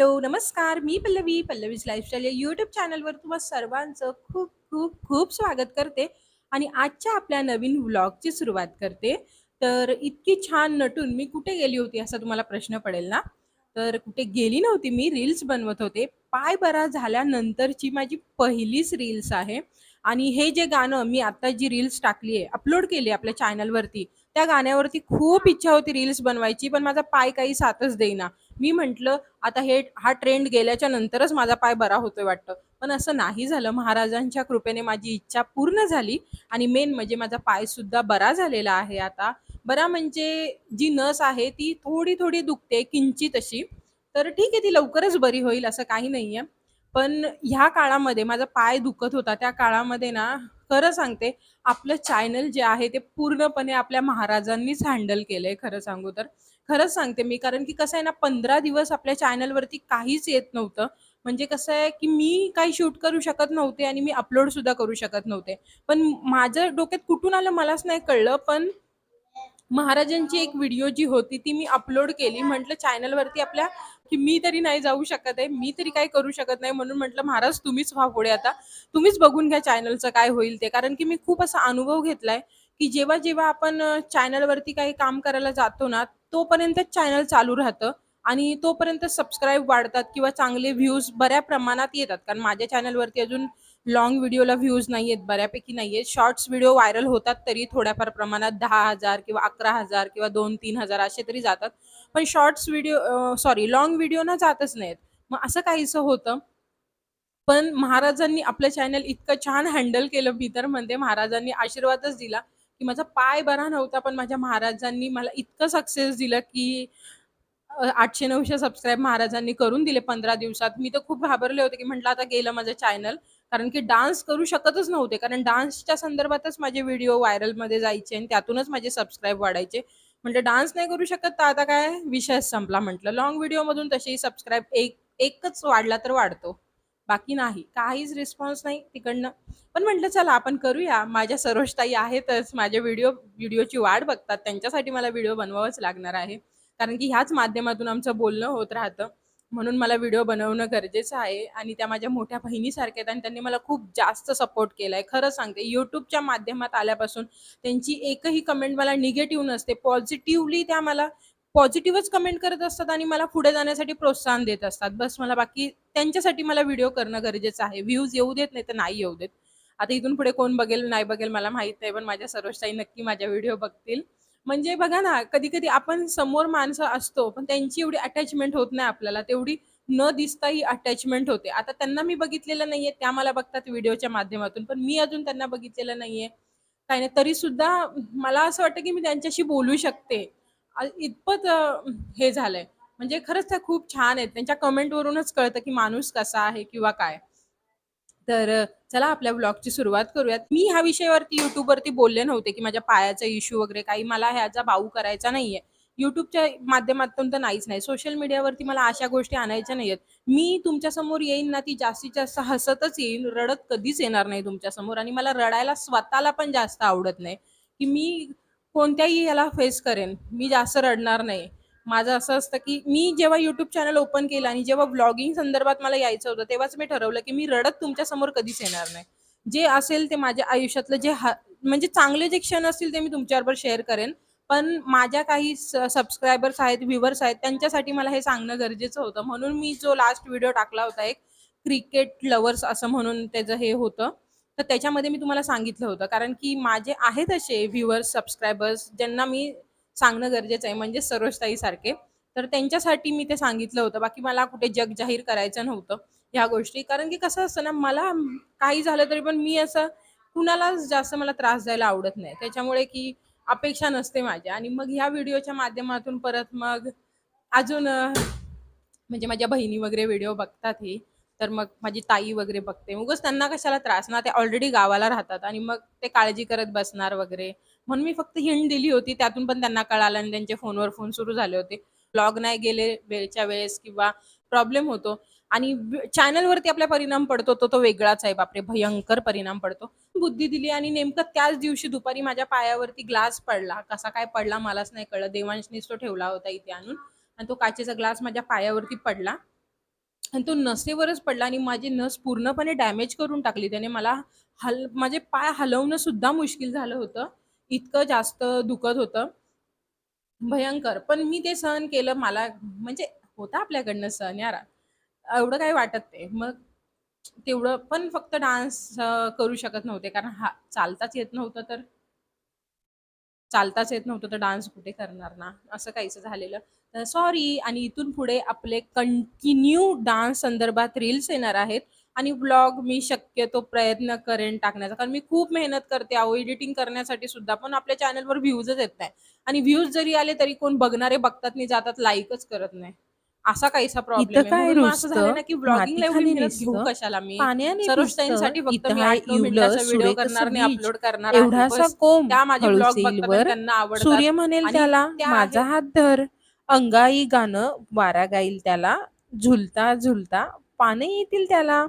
Hello नमस्कार. मी Pallavi Pallavi's lifestyle या यूट्यूब चॅनलवर तुम्हा सर्वांचं खूप खूप खूप स्वागत करते आणि आजच्या आपल्या नवीन व्लॉगची सुरुवात करते. तर इतकी छान नटून मी कुठे गेली होती असा तुम्हाला प्रश्न पडेल ना? तर कुठे गेली नव्हती मी रील्स बनवत होते. पाय बरा झाल्यानंतरची माझी पहिलीच रील्स आहे. आणि हे जे गाणं मी आता जी रील्स टाकली आहे अपलोड केली आपल्या चॅनलवरती त्या गाण्यावरती खूप इच्छा होती रील्स बनवायची पण माझा पाय काही साथच देईना. मी म्हटलं आता हे हा ट्रेंड गेल्याच्या नंतरच माझा पाय बरा होतोय वाटतं. पण असं नाही झालं. महाराजांच्या कृपेने माझी इच्छा पूर्ण झाली आणि मेन म्हणजे माझा पाय सुद्धा बरा झालेला आहे आता. बरा म्हणजे जी नस आहे ती थोडी थोडी दुखते किंचित अशी. तर ठीक आहे ती लवकरच बरी होईल असं काही नाहीये. पण ह्या काळामध्ये माझा पाय दुखत होता. त्या काळामध्ये ना खरं सांगते आपलं चॅनल जे आहे ते पूर्णपणे आपल्या महाराजांनीच हँडल केलंय खरं सांगू तर. खरंच सांगते मी कारण की कसं आहे ना पंधरा दिवस आपल्या चॅनलवरती काहीच येत नव्हतं. म्हणजे कसं आहे की मी काही शूट करू शकत नव्हते आणि मी अपलोड सुद्धा करू शकत नव्हते. पण माझ्या डोक्यात कुठून आलं मलाच नाही कळलं पण महाराजांची एक व्हिडिओ जी होती ती मी अपलोड केली. म्हटलं चॅनलवरती आपल्या की मी तरी नाही जाऊ शकत आहे मी तरी काही करू शकत नाही म्हणून म्हटलं महाराज तुम्हीच व्हा पुढे आता. तुम्हीच बघून घ्या चॅनलचं काय होईल ते. कारण की मी खूप असा अनुभव घेतलाय की जेव्हा जेव्हा आपण चॅनलवरती काही काम करायला जातो ना तोपर्यंत चॅनल चालू राहतं आणि तोपर्यंत सबस्क्राईब वाढतात किंवा चांगले व्ह्यूज बऱ्या प्रमाणात येतात. कारण माझ्या चॅनलवरती अजून लॉंग व्हिडिओला व्ह्यूज नाही आहेत बऱ्यापैकी नाही आहेत. शॉर्ट्स व्हिडिओ व्हायरल होतात तरी थोड्याफार प्रमाणात दहा हजार किंवा अकरा हजार किंवा दोन तीन हजार असे तरी जातात. पण shorts video sorry long video ना जातच नाहीत. मग असं काहीसं होतं. पण महाराजांनी आपलं चॅनल इतकं छान हँडल केलं मी तर म्हणते महाराजांनी आशीर्वादच दिला की माझा पाय बरा नव्हता पण माझ्या महाराजांनी मला इतकं सक्सेस दिलं की आठशे नऊशे सबस्क्राईब महाराजांनी करून दिले पंधरा दिवसात. मी तर खूप घाबरले होते की म्हटलं आता गेलं माझं चॅनल कारण की डान्स करू शकतच नव्हते. कारण डान्सच्या संदर्भातच माझे व्हिडिओ व्हायरलमध्ये जायचे आणि त्यातूनच माझे सबस्क्राईब वाढायचे. म्हटलं डान्स नाही करू शकत तर आता काय विषयच संपला म्हटलं. लॉंग व्हिडिओमधून तशी सबस्क्राईब एक एकच वाढला तर वाढतो. बाकी नाही. काहीच रिस्पॉन्स नाही तिकडनं. पण म्हटलं चला आपण करूया. माझ्या सरोजताई आहेतच. माझ्या व्हिडिओ व्हिडिओची वाट बघतात. त्यांच्यासाठी मला व्हिडिओ बनवावंच लागणार आहे. कारण की ह्याच माध्यमातून आमचं बोलणं होत राहतं. म्हणून मला व्हिडिओ बनवणं गरजेचं आहे आणि त्या माझ्या मोठ्या बहिणीसारख्या आहेत आणि त्यांनी मला खूप जास्त सपोर्ट केला आहे खरं सांगते यूट्यूबच्या माध्यमात आल्यापासून त्यांची एकही कमेंट मला निगेटिव्ह नसते. पॉझिटिव्हली त्या मला पॉझिटिव्हच कमेंट करत असतात आणि मला पुढे जाण्यासाठी प्रोत्साहन देत असतात. बस मला बाकी त्यांच्यासाठी मला व्हिडिओ करणं गरजेचं आहे. व्ह्यूज येऊ देत नाही तर नाही येऊ देत. आता इथून पुढे कोण बघेल नाही बघेल मला माहीत नाही पण माझ्या सरोजताई नक्की माझ्या व्हिडिओ बघतील. म्हणजे बघा ना कधी कधी आपण समोर माणसं असतो पण त्यांची एवढी अटॅचमेंट होत नाही आपल्याला. तेवढी न दिसताही अटॅचमेंट होते. आता त्यांना मी बघितलेलं नाहीये त्या मला बघतात व्हिडिओच्या माध्यमातून पण मी अजून त्यांना बघितलेलं नाहीये. काही नाही तरी सुद्धा मला असं वाटतं की मी त्यांच्याशी बोलू शकते. इतपत हे झालंय. म्हणजे खरंच त्या खूप छान आहेत. त्यांच्या कमेंटवरूनच कळतं की माणूस कसा आहे किंवा काय. तर चला आपल्या ब्लॉगची सुरुवात करूयात. मी ह्या विषयावरती युट्यूबवरती बोलले नव्हते की माझ्या पायाचा इश्यू वगैरे काही. मला ह्याचा भाऊ करायचा नाहीये. युट्यूबच्या माध्यमातून तर नाहीच नाही. सोशल मीडियावरती मला अशा गोष्टी आणायच्या नाहीयेत. मी तुमच्यासमोर येईन ना ती जास्तीत जास्त हसतच येईन. रडत कधीच येणार नाही तुमच्यासमोर आणि मला रडायला स्वतःला पण जास्त आवडत नाही. की मी कोणत्याही याला फेस करेन. मी जास्त रडणार नाही. माझं असं असतं की मी जेव्हा युट्यूब चॅनल ओपन केलं आणि जेव्हा ब्लॉगिंग संदर्भात मला यायचं होतं तेव्हाच मी ठरवलं की मी रडत तुमच्यासमोर कधीच येणार नाही. जे असेल ते माझ्या आयुष्यातलं जे हा म्हणजे चांगले जे क्षण असतील ते मी तुमच्याबरोबर शेअर करेन. पण माझ्या काही सबस्क्रायबर्स आहेत व्ह्युअर्स आहेत त्यांच्यासाठी मला हे सांगणं गरजेचं होतं. म्हणून मी जो लास्ट व्हिडिओ टाकला होता एक क्रिकेट लवर्स असं म्हणून त्याचं हे होतं. तर त्याच्यामध्ये मी तुम्हाला सांगितलं होतं. कारण की माझे आहेत असे व्ह्युअर्स सबस्क्रायबर्स ज्यांना मी सांगणं गरजेचं आहे म्हणजे सरोजताई सारखे तर त्यांच्यासाठी मी ते सांगितलं होतं. बाकी मला कुठे जग जाहीर करायचं नव्हतं ह्या गोष्टी. कारण की कसं असतं ना मला काही झालं तरी पण मी असं कुणालाच जास्त मला त्रास द्यायला आवडत नाही. त्याच्यामुळे की अपेक्षा नसते माझ्या. आणि मग ह्या व्हिडिओच्या माध्यमातून परत मग अजून म्हणजे माझ्या बहिणी वगैरे व्हिडिओ बघतात हे तर मग माझी ताई वगैरे बघते. मगच त्यांना कशाला त्रास? ना ते ऑलरेडी गावाला राहतात आणि मग ते काळजी करत बसणार वगैरे. म्हणून मी फक्त हिंट दिली होती त्यातून पण त्यांना कळालं आणि त्यांचे फोनवर फोन सुरू झाले होते. ब्लॉग नाही गेले वेळच्या वेळेस किंवा प्रॉब्लेम होतो. आणि चॅनलवरती आपला परिणाम पडतो तो तो वेगळाच आहे. बापरे भयंकर परिणाम पडतो. बुद्धी दिली आणि नेमकं त्याच दिवशी दुपारी माझ्या पायावरती ग्लास पडला. कसा काय पडला मलाच नाही कळलं. देवांशनीच तो ठेवला होता इथे आणून. आणि तो काचेचा ग्लास माझ्या पायावरती पडला. आणि तो नसेवरच पडला आणि माझी नस पूर्णपणे डॅमेज करून टाकली. त्याने मला हल माझे पाय हलवणं सुद्धा मुश्किल झालं होतं. इतकं जास्त दुखत होतं. भयंकर. पण मी ते सहन केलं. मला म्हणजे होतं आपल्याकडनं सहन यार. एवढं काही वाटत नाही. मग तेवढं पण फक्त डान्स करू शकत नव्हते. कारण हा चालताच येत नव्हतं तर. चालताच येत नव्हतं तर डान्स कुठे करणार ना? असं काहीच झालेलं. तर सॉरी. आणि इथून पुढे आपले कंटिन्यू डान्स संदर्भात रील्स येणार आहेत. आणि ब्लॉग मी शक्यतो प्रयत्न करेन टाकण्याचा कारण मी खूप मेहनत करते अहो एडिटिंग करण्यासाठी सुद्धा पण आपल्या चॅनलवर व्ह्यूजच येत नाही आणि व्ह्यूज जरी आले तरी कोण बघणारे बघतात नाही जातात लाईकच करत नाही असा काहीसा प्रॉब्लेम काय असं झालं ना रुजतं? की ब्लॉगिंगला एवढी मातीखाली मेहनत घेऊ निसतं. कशाला मी पाण्याने सरोजताईंसाठी भिजतं. फक्त मी इथं आठ नऊ इवलं मिनिटाचा व्हिडिओ सुरेख करणार नाही बीज. अपलोड करणार आहे एवढासा बस. कोंब त्या माझे ब्लॉग हळूच बघतात आणि येईलवर त्यांना आवडतात सूर्य म्हणेल आणि त्याला त्या माझा. हात धर अंगाई गाणं वारा गाईल त्याला झुलता झुलता पाने येतील त्याला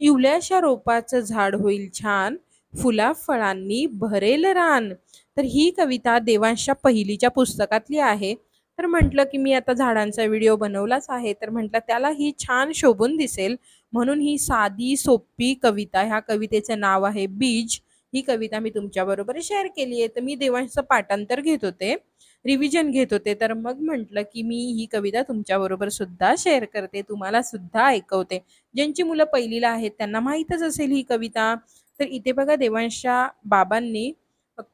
इवल्याशा रोपाचं झाड होईल छान फुला फळांनी भरेल रान. तर ही कविता देवांशच्या पहिलीच्या पुस्तकातली आहे. तर म्हटलं की मी आता झाडांचा व्हिडिओ बनवलाच आहे. तर म्हटलं त्याला ही छान शोभून दिसेल. म्हणून ही साधी सोपी कविता ह्या कवितेचं नाव आहे बीज. ही कविता मी तुमच्याबरोबर शेअर केली आहे. तर मी देवांशचं पाठांतर घेत होते. रिव्हिजन घेत होते. तर मग म्हटलं की मी ही कविता तुमच्याबरोबर सुद्धा शेअर करते. तुम्हाला सुद्धा ऐकवते. ज्यांची मुलं पहिलीला आहेत त्यांना माहीतच असेल ही कविता. तर इथे बघा देवांशा बाबांनी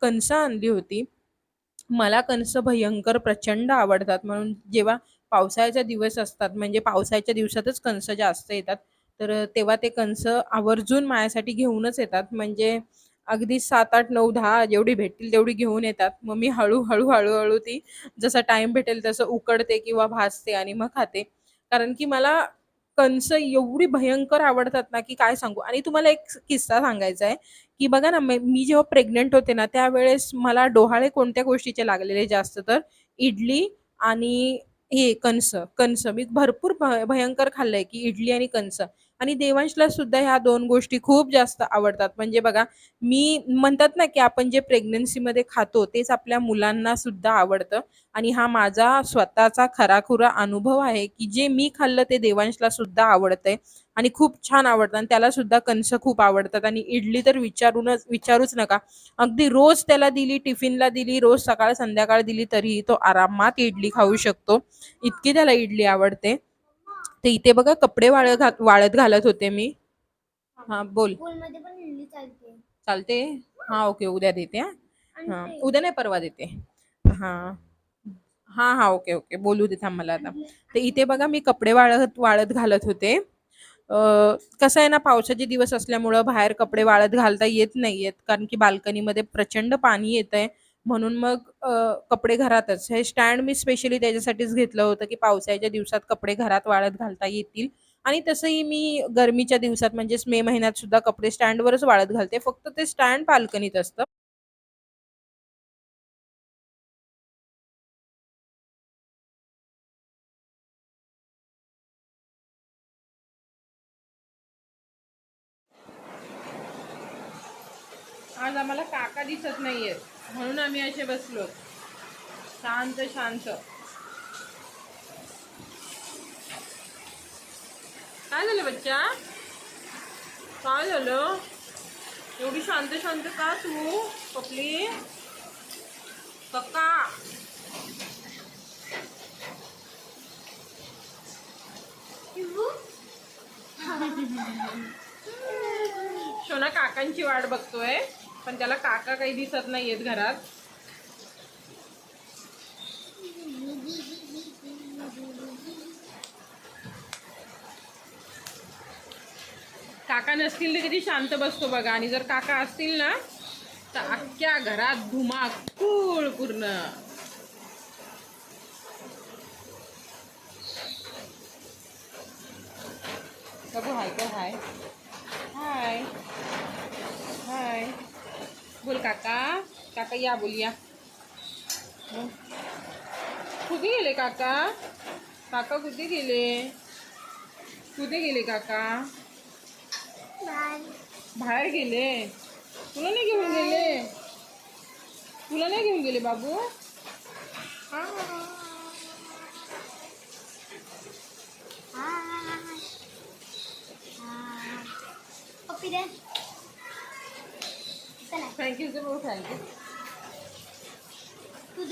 कणसं आणली होती. मला कणसं भयंकर प्रचंड आवडतात. म्हणून जेव्हा पावसाळ्याचा दिवस असतात म्हणजे पावसाळ्याच्या दिवसातच कणसं जास्त येतात. तर तेव्हा ते कणसं आवर्जून माझ्यासाठी घेऊनच येतात. म्हणजे अगदी सात आठ नऊ दहा जेवढी भेटतील तेवढी घेऊन येतात. मग मी हळूहळू हळूहळू ती जसा टाइम भेटेल तसं उकडते किंवा भाजते आणि मग खाते. कारण की मला कंस एवढी भयंकर आवडतात ना की काय सांगू? आणि तुम्हाला एक किस्सा सांगायचा आहे की बघा ना मी जेव्हा प्रेग्नंट होते ना त्यावेळेस मला डोहाळे कोणत्या गोष्टीचे लागलेले जास्त तर इडली आणि हे कणस कणस. मी भरपूर भ- भयंकर खाल्लंय की इडली आणि कणस. आणि देवांशला सुद्धा ह्या दोन गोष्टी खूप जास्त आवडतात. म्हणजे बघा मी म्हणतात ना की आपण जे प्रेग्नन्सीमध्ये खातो तेच आपल्या मुलांना सुद्धा आवडतं. आणि हा माझा स्वतःचा खराखुरा अनुभव आहे की जे मी खाल्लं ते देवांशला सुद्धा आवडतंय आणि खूप छान आवडतं आणि त्याला सुद्धा कणसं खूप आवडतात. आणि इडली तर विचारूनच विचारूच नका. अगदी रोज त्याला दिली टिफिनला दिली रोज सकाळ संध्याकाळ दिली तरीही तो आरामात इडली खाऊ शकतो. इतकी त्याला इडली आवडते. तर इथे बघा कपडे वाळत घात वाळत घालत होते मी. हा. बोल. स्कूलमध्ये पण इडली चालते. चालते? हा ओके उद्या देते हा. हा उद्या नाही परवा देते. हा. हा हा ओके ओके. बोलू दे थांब मला आता. तर इथे बघा मी कपडे वाळत वाळत घालत होते. कसं आहे ना पावसाचे दिवस असल्यामुळं बाहेर कपडे वाळत घालता येत नाहीयेत. कारण की बाल्कनीमध्ये प्रचंड पाणी येत आहे म्हणून मग कपडे घरातच. हे स्टँड मी स्पेशली त्याच्यासाठीच घेतलं होतं की पावसाळ्याच्या दिवसात कपडे घरात वाळत घालता येतील. आणि तसंही मी गरमीच्या दिवसात म्हणजेच मे महिन्यात सुद्धा कपडे स्टँडवरच वाळत घालते. फक्त ते स्टँड बाल्कनीत असतं. आज आम्हाला काका दिसत नाहीयेत. म्हणून आम्ही असे बसलो. शांत शांत. काय झालं बच्चा? काय झालं? एवढी शांत शांत का तू कपली? कक्का शोना काकांची वाट बघतोय. पण त्याला काका काही दिसत नाहीयेत घरात. काका नसतील तर किती शांत बसतो बघा. आणि जर काका असतील ना तर अख्ख्या घरात धुमाकूळ पूर्ण. बघू हाय का हाय. बोल काका काका या बोलिया कुठे गेले काका काका कुठे गेले कुठे गेले काका बाहर गेले तुला नाही घेऊन गेले तुला नाही घेऊन गेले बाबू हाँ चला थँक्यूचं भाऊ तू